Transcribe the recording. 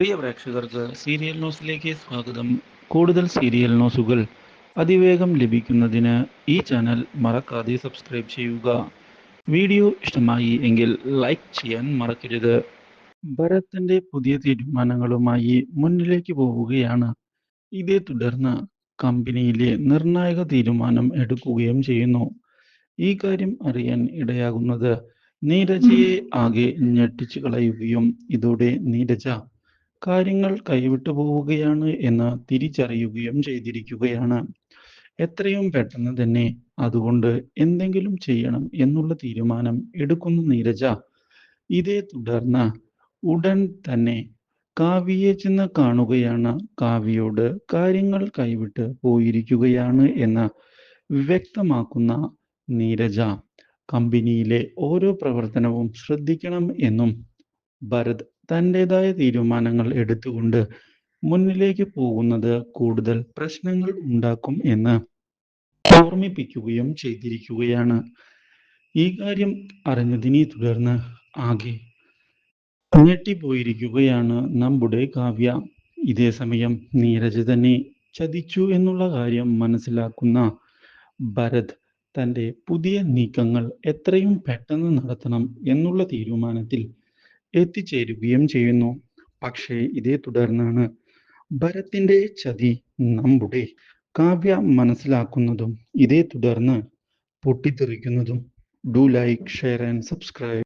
പ്രിയ പ്രേക്ഷകർക്ക് സീരിയൽ ന്യൂസിലേക്ക് സ്വാഗതം. കൂടുതൽ സീരിയൽ ന്യൂസുകൾ അതിവേഗം ലഭിക്കുന്നതിന് ഈ ചാനൽ മറക്കാതെ സബ്സ്ക്രൈബ് ചെയ്യുക. വീഡിയോ ഇഷ്ടമായി എങ്കിൽ ലൈക്ക് ചെയ്യാൻ മറക്കരുത്. ഭരത്തിന്റെ പുതിയ തീരുമാനങ്ങളുമായി മുന്നിലേക്ക് പോവുകയാണ്. ഇതേ തുടർന്ന് കമ്പനിയിലെ നിർണായക തീരുമാനം എടുക്കുകയും ചെയ്യുന്നു. ഈ കാര്യം അറിയാൻ ഇടയാകുന്നത് നീരജയെ ആകെ ഞെട്ടിച്ചു കളയുകയും ഇതോടെ നീരജ കാര്യങ്ങൾ കൈവിട്ടു പോവുകയാണ് എന്ന് തിരിച്ചറിയുകയും ചെയ്തിരിക്കുകയാണ്. എത്രയും പെട്ടെന്ന് തന്നെ അതുകൊണ്ട് എന്തെങ്കിലും ചെയ്യണം എന്നുള്ള തീരുമാനം എടുക്കുന്ന നീരജ. ഇതേ തുടർന്ന് ഉടൻ തന്നെ കാവ്യയെ ചെന്ന് കാണുകയാണ്. കാവ്യയോട് കാര്യങ്ങൾ കൈവിട്ട് പോയിരിക്കുകയാണ് എന്ന് വ്യക്തമാക്കുന്ന നീരജ. കമ്പനിയിലെ ഓരോ പ്രവർത്തനവും ശ്രദ്ധിക്കണം എന്നും ഭരത് തന്റെതായ തീരുമാനങ്ങൾ എടുത്തുകൊണ്ട് മുന്നിലേക്ക് പോകുന്നത് കൂടുതൽ പ്രശ്നങ്ങൾ ഉണ്ടാക്കും എന്ന് ഓർമ്മിപ്പിക്കുകയും ചെയ്തിരിക്കുകയാണ്. ഈ കാര്യം അറിഞ്ഞതിനെ തുടർന്ന് ആകെ ഞെട്ടിപ്പോയിരിക്കുകയാണ് നമ്മുടെ കാവ്യ. ഇതേ സമയം നീരജ് തന്നെ ചതിച്ചു എന്നുള്ള കാര്യം മനസ്സിലാക്കുന്ന ഭരത് തന്റെ പുതിയ നീക്കങ്ങൾ എത്രയും പെട്ടെന്ന് നടത്തണം എന്നുള്ള തീരുമാനത്തിൽ എത്തിച്ചേരുകയും ചെയ്യുന്നു. പക്ഷേ ഇതേ തുടർന്നാണ് ഭരത്തിന്റെ ചതി നമ്മുടെ കാവ്യ മനസ്സിലാക്കുന്നതും ഇതേ തുടർന്ന് പൊട്ടിത്തെറിക്കുന്നതും. Do like share and subscribe